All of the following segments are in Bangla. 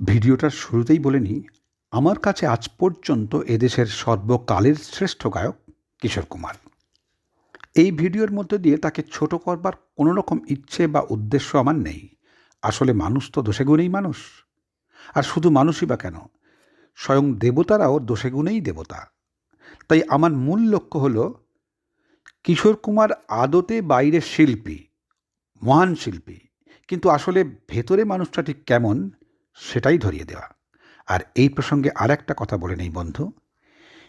ভিডিওটার শুরুতেই বলে নিই, আমার কাছে আজ পর্যন্ত এদেশের সর্বকালের শ্রেষ্ঠ গায়ক কিশোর কুমার। এই ভিডিওর মধ্যে দিয়ে তাকে ছোট করবার কোনো রকম ইচ্ছে বা উদ্দেশ্য আমার নেই। আসলে মানুষ তো দোষে গুণেই মানুষ। আর শুধু মানুষই বা কেন? স্বয়ং দেবতারাও দোষে গুণেই দেবতা। তাই আমার মূল লক্ষ্য হলো, কিশোর কুমার আদতে বাইরে শিল্পী, মহান শিল্পী। কিন্তু আসলে ভেতরে মানুষটা ঠিক কেমন? সেটাই ধরিয়ে দেওয়া। আর এই প্রসঙ্গে আর একটা কথা বলে নেই বন্ধু।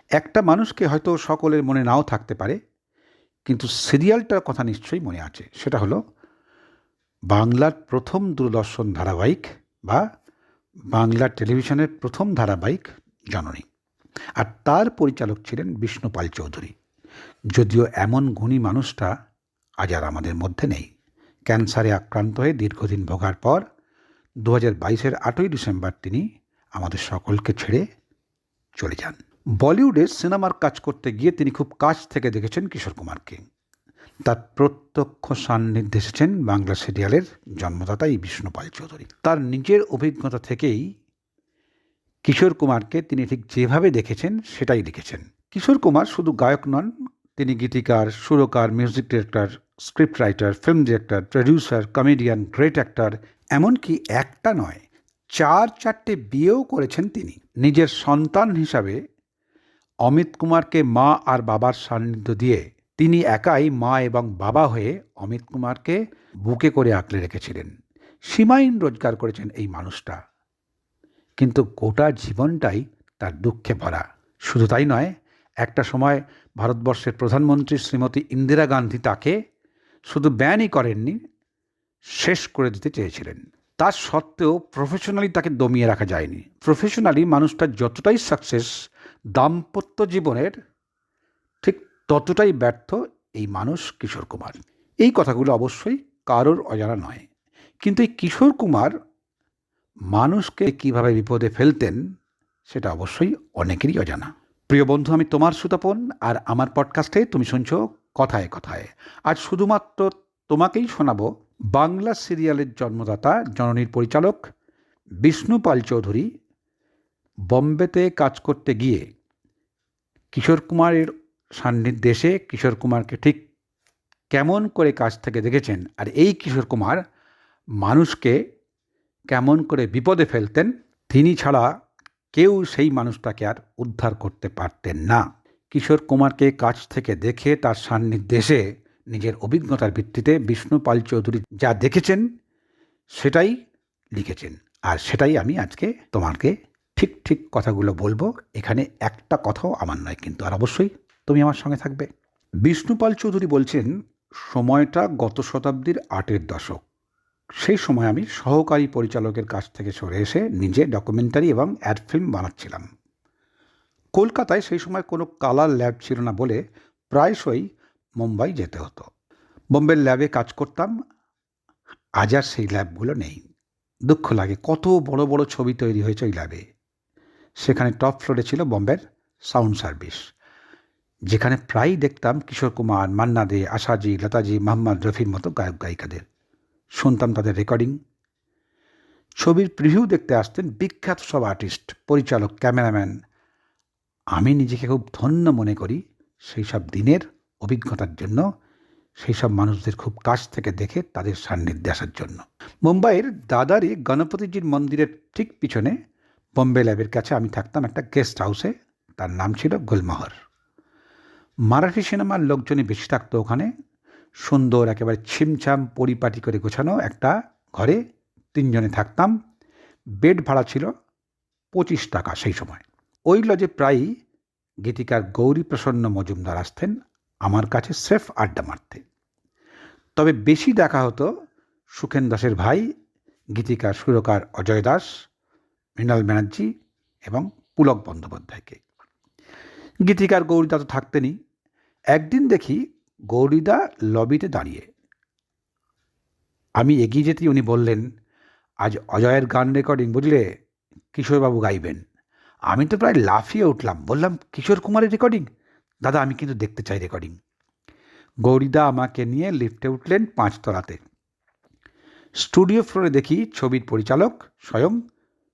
একটা মানুষকে হয়তো সকলের মনে নাও থাকতে পারে, কিন্তু সিরিয়ালটার কথা নিশ্চয়ই মনে আছে। সেটা হলো, বাংলার প্রথম দূরদর্শন ধারাবাহিক বা বাংলা টেলিভিশনের প্রথম ধারাবাহিক জননী। আর তার পরিচালক ছিলেন বিষ্ণুপাল চৌধুরী। যদিও এমন গুণী মানুষটা আজ আর আমাদের মধ্যে নেই। ক্যান্সারে আক্রান্ত হয়ে দীর্ঘদিন ভোগার পর দু হাজার বাইশের আটই ডিসেম্বর তিনি আমাদের সকলকে ছেড়ে চলে যান। বলিউডে সিনেমার কাজ করতে গিয়ে তিনি খুব কাছ থেকে দেখেছেন কিশোর কুমারকে। তার প্রত্যক্ষ সান্নিধ্যে এসেছেন বাংলা সিরিয়ালের জন্মদাতা এই বিষ্ণুপাল চৌধুরী। তার নিজের অভিজ্ঞতা থেকেই কিশোর কুমারকে তিনি ঠিক যেভাবে দেখেছেন সেটাই লিখেছেন। কিশোর কুমার শুধু গায়ক নন, তিনি গীতিকার, সুরকার music director script writer film director producer comedian great actor এমনকি একটা নয়, চার চারটে বিয়েও করেছেন তিনি। নিজের সন্তান হিসাবে অমিত কুমারকে মা আর বাবার সান্নিধ্য দিয়ে তিনি একাই মা এবং বাবা হয়ে অমিত কুমারকে বুকে করে আঁকলে রেখেছিলেন। সীমাহীন রোজগার করেছেন এই মানুষটা। কিন্তু গোটা জীবনটাই তার দুঃখে ভরা। শুধু তাই নয়, একটা সময় ভারতবর্ষের প্রধানমন্ত্রী শ্রীমতী ইন্দিরা গান্ধী তাকে শুধু ব্যানই করেননি, শেষ করে দিতে চেয়েছিলেন। তার সত্ত্বেও প্রফেশনালি তাকে দমিয়ে রাখা যায়নি। প্রফেশনালি মানুষটা যতটাই সাকসেস দাম্পত্য জীবনের ঠিক ততটাই ব্যর্থ এই মানুষ কিশোর কুমার। এই কথাগুলো অবশ্যই কারোর অজানা নয়। কিন্তু এই কিশোর কুমার মানুষকে কীভাবে বিপদে ফেলতেন, সেটা অবশ্যই অনেকেরই অজানা। প্রিয় বন্ধু, আমি তোমার সুতাপন, আর আমার পডকাস্টে তুমি শুনছ কথায় কথায়। আজ শুধুমাত্র তোমাকেই শোনাব বাংলা সিরিয়ালের জন্মদাতা, জননীর পরিচালক বিষ্ণুপাল চৌধুরী বম্বেতে কাজ করতে গিয়ে কিশোর কুমারের সান্নিধ্যে কিশোর কুমারকে ঠিক কেমন করে কাজ থেকে দেখেছেন আর এই কিশোর কুমার মানুষকে কেমন করে বিপদে ফেলতেন, তিনি ছাড়া কেউ সেই মানুষটাকে আর উদ্ধার করতে পারতেন না। কিশোর কুমারকে কাছ থেকে দেখে তার সান্নিধ্যে নিজের অভিজ্ঞতার ভিত্তিতে বিষ্ণুপাল চৌধুরী যা দেখেছেন, সেটাই লিখেছেন। আর সেটাই আমি আজকে তোমাকে ঠিক ঠিক কথাগুলো বলব। এখানে একটা কথাও আমার নয় কিন্তু, আর অবশ্যই তুমি আমার সঙ্গে থাকবে। বিষ্ণুপাল চৌধুরী বলছেন, সময়টা গত শতাব্দীর আটের দশক। সেই সময় আমি সহকারী পরিচালকের কাছ থেকে সরে এসে নিজে ডকুমেন্টারি এবং অ্যাড ফিল্ম বানাচ্ছিলাম। কলকাতায় সেই সময় কোনো কালার ল্যাব ছিল না বলে প্রায়শই মুম্বাই যেতে হতো। বোম্বের ল্যাবে কাজ করতাম, আজ আর সেই ল্যাবগুলো নেই। দুঃখ লাগে, কত বড় বড় ছবি তৈরি হয়েছে ওই ল্যাবে। সেখানে টপ ফ্লোরে ছিল বম্বের সাউন্ড সার্ভিস। যেখানে প্রায়ই দেখতাম কিশোর কুমার, মান্না দে, আশাজি, লতাজি, মোহাম্মদ রফির মতো গায়ক, গায়িকাদের। শুনতাম তাদের রেকর্ডিং। ছবির প্রিভিউ দেখতে আসতেন বিখ্যাত সব আর্টিস্ট, পরিচালক, ক্যামেরাম্যান আমি নিজেকে খুব ধন্য মনে করি সেই সব দিনের অভিজ্ঞতার জন্য সেই সব মানুষদের খুব কাছ থেকে দেখে তাদের সান্নিধ্যে আসার জন্য। মুম্বাইয়ের দাদারি গণপতিজির মন্দিরের ঠিক পিছনে বম্বে ল্যাবের কাছে আমি থাকতাম একটা গেস্ট হাউসে, তার নাম ছিল গুলমহর। মারাঠি সিনেমার লোকজনই বেশি থাকতো ওখানে। সুন্দর, একেবারে ছিমছাম, পরিপাটি করে গোছানো একটা ঘরে তিনজনে থাকতাম। বেড ভাড়া ছিল পঁচিশ টাকা সেই সময়। ওই লজে প্রায়ই গীতিকার গৌরী প্রসন্ন মজুমদার আসতেন, আমার কাছে স্রেফ আড্ডা মারতে। তবে বেশি দেখা হতো সুখেন দাসের ভাই, গীতিকার সুরকার অজয় দাস, মৃণাল ব্যানার্জি এবং পুলক বন্দ্যোপাধ্যায়কে। গীতিকার গৌরীদা তো থাকতেনই। একদিন দেখি গৌরীদা লবিতে দাঁড়িয়ে। আমি এগিয়ে যেতেই উনি বললেন, আজ অজয়ের গান রেকর্ডিং, বুঝলে? কিশোরবাবু গাইবেন। আমি তো প্রায় লাফিয়ে উঠলাম। বললাম, কিশোর কুমারের রেকর্ডিং দাদা, আমি কিন্তু দেখতে চাই রেকর্ডিং গৌরীদা আমাকে নিয়ে লিফটে উঠলেন পাঁচতলাতে স্টুডিও ফ্লোরে দেখি ছবির পরিচালক স্বয়ং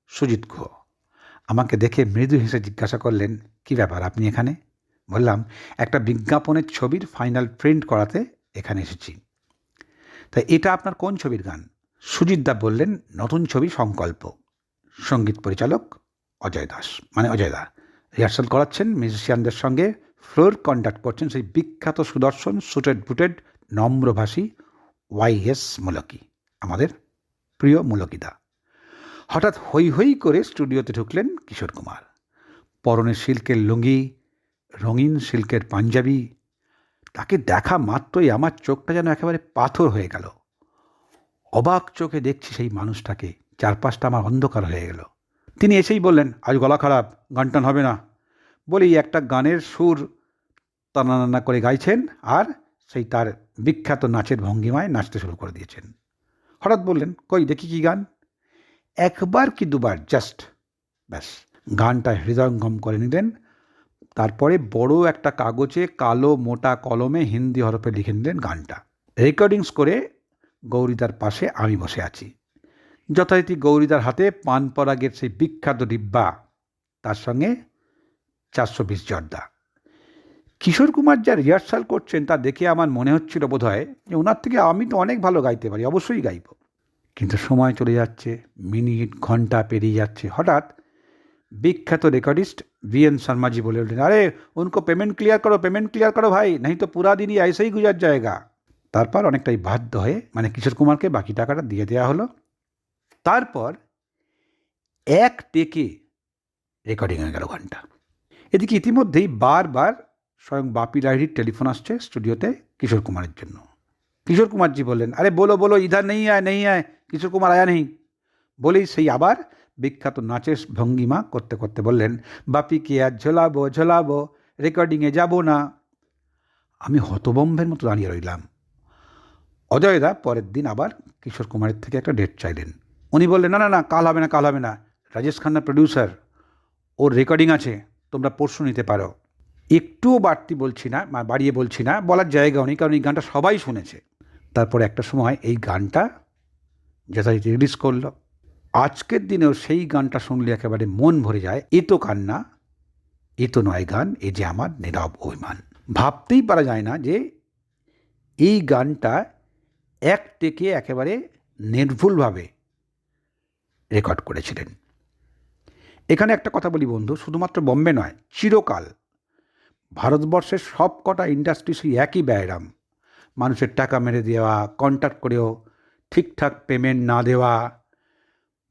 সুজিত গুহ। আমাকে দেখে মৃদু হেসে জিজ্ঞাসা করলেন, কি ব্যাপার, আপনি এখানে? বললাম, একটা বিজ্ঞাপনের ছবির ফাইনাল প্রিন্ট করাতে এখানে এসেছি। তাই এটা আপনার কোন ছবির গান? সুজিত দা বললেন, নতুন ছবি সংকল্প। সংগীত পরিচালক অজয় দাস মানে অজয় দা। রিহার্সাল করাচ্ছেন মিউজিশিয়ানদের সঙ্গে, ফ্লোর কন্ডাক্ট করছেন সেই বিখ্যাত সুদর্শন, সুটেড বুটেড, নম্রভাষী ওয়াই এস মুলকি, আমাদের প্রিয় মুলকিদা হঠাৎ হৈ হৈ করে স্টুডিওতে ঢুকলেন কিশোর কুমার। পরনে সিল্কের লুঙ্গি, রঙিন সিল্কের পাঞ্জাবি, তাকে দেখা মাত্রই আমার চোখটা যেন একেবারে পাথর হয়ে গেল। অবাক চোখে দেখছি সেই মানুষটাকে, চারপাশটা আমার অন্ধকার হয়ে গেল। তিনি এসেই বললেন, আজ গলা খারাপ, গান টান হবে না। বলেই একটা গানের সুর টানা করে গাইছেন আর সেই তার বিখ্যাত নাচের ভঙ্গিমায় নাচতে শুরু করে দিয়েছেন। হঠাৎ বললেন, কই, দেখি কি গান? একবার কি দুবার, জাস্ট। ব্যাস, গানটা হৃদয়ঙ্গম করে নিলেন। তারপরে বড় একটা কাগজে কালো মোটা কলমে হিন্দি হরফে লিখে নিলেন গানটা। রেকর্ডিংস করে গৌরীদার পাশে, আমি বসে আছি। যথারীতি গৌরীদার হাতে পান পরাগের সেই বিখ্যাত ডিব্বা, তার সঙ্গে চারশো বিশ জর্দা। কিশোর কুমার যা রিহার্সাল করছেন তা দেখে আমার মনে হচ্ছিল বোধ হয় যে ওনার থেকে আমি তো অনেক ভালো গাইতে পারি, অবশ্যই গাইব। কিন্তু সময় চলে যাচ্ছে, মিনিট, ঘণ্টা পেরিয়ে যাচ্ছে। হঠাৎ বিখ্যাত রেকর্ডিস্ট বি এন শর্মাজি বলে উঠলেন, আরে, উনকো পেমেন্ট ক্লিয়ার করো, পেমেন্ট ক্লিয়ার করো ভাই নাই তো পুরা দিনই আইসেই গুজার জায়গা। তারপর অনেকটাই বাধ্য হয়ে মানে কিশোর কুমারকে বাকি টাকাটা দিয়ে দেওয়া হলো। তারপর এক টেকে রেকর্ডিং গেল ঘণ্টা। এদিকে ইতিমধ্যেই বারবার স্বয়ং বাপি লাহিড়ির টেলিফোন আসছে স্টুডিওতে কিশোর কুমারের জন্য। কিশোর কুমারজি বললেন, আরে বলো বলো, ইধার নেই আয় নেই আয়, কিশোর কুমার আয়া নেই। বলেই সেই আবার বিখ্যাত নাচের ভঙ্গিমা করতে করতে বললেন বাপিকে আর ঝোলাবো ঝোলাবো রেকর্ডিংয়ে যাব না। আমি হতবম্বের মতো দাঁড়িয়ে রইলাম। অজয়দা পরের দিন আবার কিশোর কুমারের থেকে একটা ডেট চাইলেন। উনি বললেন, না না না, কাল হবে না, কাল হবে না। রাজেশ খান্না প্রডিউসার ওর রেকর্ডিং আছে, তোমরা পরশু নিতে পারো। একটুও বাড়তি বলছি না বাড়িয়ে বলছি না, বলার জায়গাও নেই, কারণ এই গানটা সবাই শুনেছে। তারপরে একটা সময় এই গানটা যথারীতি রিলিজ করল। আজকের দিনেও সেই গানটা শুনলে একেবারে মন ভরে যায়, এ তো কান্না, এ তো নয় গান, এ যে আমার নীরব অভিমান। ভাবতেই পারা যায় না যে এই গানটা এক টেকে একেবারে নির্ভুলভাবে রেকর্ড করেছিলেন। এখানে একটা কথা বলি বন্ধু, শুধুমাত্র বম্বে নয়, চিরকাল। ভারতবর্ষের সব কটা ইন্ডাস্ট্রি সেই একই ব্যায়াম। মানুষের টাকা মেরে দেওয়া কন্ট্যাক্ট করেও, ঠিকঠাক পেমেন্ট না দেওয়া।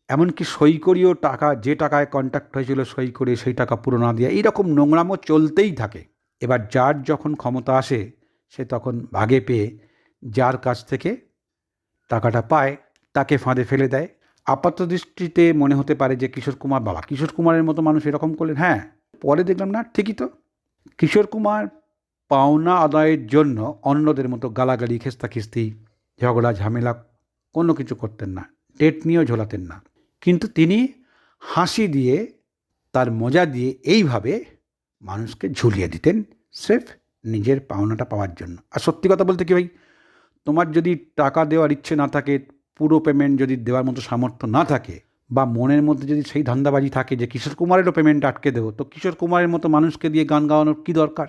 এমনকি সই করিও টাকা, যে টাকায় কন্ট্যাক্ট হয়েছিল সই করে সেই টাকা পুরো না দেওয়া, এইরকম নোংরামও চলতেই থাকে। এবার যার যখন ক্ষমতা আসে, সে তখন ভাগে পেয়ে, যার কাছ থেকে টাকাটা পায়, তাকে ফাঁদে ফেলে দেয়। আপাত দৃষ্টিতে মনে হতে পারে যে কিশোর কুমার, বাবা, কিশোর কুমারের মতো মানুষ এরকম করলেন। হ্যাঁ পরে দেখলাম না, ঠিকই তো। কিশোর কুমার পাওনা আদায়ের জন্য অন্যদের মতো গালাগালি, খেস্তাখিস্তি, ঝগড়া, ঝামেলা কোনো কিছু করতেন না ডেট নিয়েও ঝোলাতেন না। কিন্তু তিনি হাসি দিয়ে, তার মজা দিয়ে এইভাবে মানুষকে ঝুলিয়ে দিতেন স্রেফ নিজের পাওনাটা পাওয়ার জন্য। আর সত্যি কথা বলতে কি ভাই, তোমার যদি টাকা দেওয়ার ইচ্ছে না থাকে পুরো পেমেন্ট যদি দেওয়ার মতো সামর্থ্য না থাকে বা মনের মধ্যে যদি সেই ধান্দাবাজি থাকে যে কিশোর কুমারেরও পেমেন্ট আটকে দেবো, তো কিশোর কুমারের মতো মানুষকে দিয়ে গান গাওয়ানোর কী দরকার?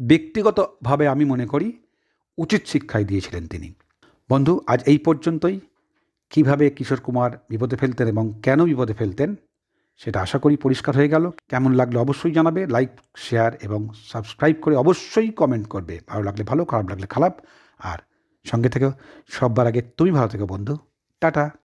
ব্যক্তিগতভাবে আমি মনে করি উচিত শিক্ষাই দিয়েছিলেন তিনি। বন্ধু, আজ এই পর্যন্তই। কীভাবে কিশোর কুমার বিপদে ফেলতেন এবং কেন বিপদে ফেলতেন, সেটা আশা করি পরিষ্কার হয়ে গেল। কেমন লাগলে অবশ্যই জানাবে। লাইক শেয়ার এবং সাবস্ক্রাইব করে অবশ্যই কমেন্ট করবে। ভালো লাগলে ভালো, খারাপ লাগলে খারাপ। আর সঙ্গে থেকেও সববার আগে তুমি ভালো থেকো বন্ধু। টাটা।